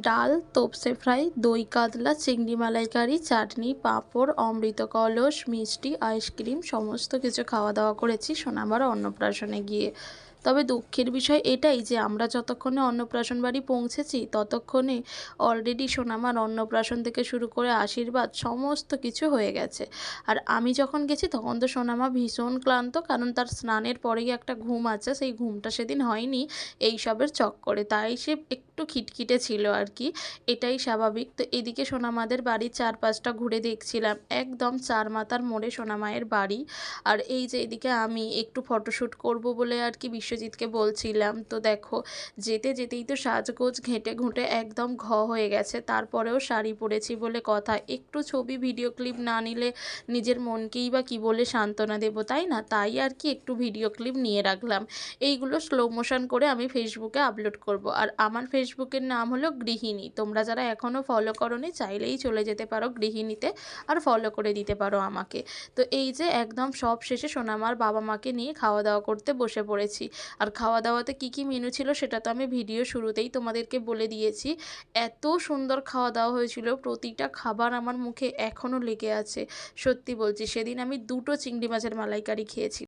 ডাল, তোপসে ফ্রাই, দই, কাতলা, চিংড়ি মালাইকারি, চাটনি, পাঁপড়, অমৃত কলস, মিষ্টি, আইসক্রিম, সমস্ত কিছু খাওয়া দাওয়া করেছি সোনাবার অন্নপ্রাশনে গিয়ে। তবে দুঃখের বিষয় এটাই যে আমরা যতক্ষণে অন্নপ্রাশন বাড়ি পৌঁছেছি, ততক্ষণে অলরেডি সোনামার অন্নপ্রাশন থেকে শুরু করে আশীর্বাদ সমস্ত কিছু হয়ে গেছে। আর আমি যখন গেছি তখন তো সোনামা ভীষণ ক্লান্ত, কারণ তার স্নানের পরেই একটা ঘুম আছে, সেই ঘুমটা সেদিন হয়নি এইসবের চক্করে। তাই সে একটু খিটখিটে ছিল আর কি, এটাই স্বাভাবিক। তো এদিকে সোনামাদের বাড়ির চারপাশটা ঘুরে দেখছিলাম, একদম চার মাতার মোড়ে সোনামায়ের বাড়ি। আর এই যে এদিকে আমি একটু ফটোশ্যুট করব বলে আর কি বিশ্বজিৎকে বলছিলাম, তো দেখো, যেতে যেতেই তো সাজগোজ ঘেঁটে ঘুঁটে একদম ঘ হয়ে গেছে, তারপরেও শাড়ি পরেছি বলে কথা। একটু ছবি, ভিডিও ক্লিপ না নিলে নিজের মনকেই বা কী বলে সান্ত্বনা দেবো, তাই না? তাই আর কি একটু ভিডিও ক্লিপ নিয়ে রাখলাম। এইগুলো স্লো মোশন করে আমি ফেসবুকে আপলোড করব। আর আমার ফেসবুকের নাম হলো গৃহিণী। তোমরা যারা এখনও ফলো করনি, চাইলেই চলে যেতে পারো গৃহিণীতে আর ফলো করে দিতে পারো আমাকে। তো এই যে একদম সব শেষে সোনামার বাবা মাকে নিয়ে খাওয়া দাওয়া করতে বসে পড়েছি। আর খাওয়া দাওয়াতে কি কি মেনু ছিল সেটা তো আমি ভিডিও শুরুতেই তোমাদেরকে বলে দিয়েছি। এত সুন্দর খাওয়া দাওয়া হয়েছিল, প্রতিটা খাবার আমার মুখে এখনও লেগে আছে। সত্যি বলছি, সেদিন আমি দুটো চিংড়ি মাছের মালাইকারি খেয়েছি।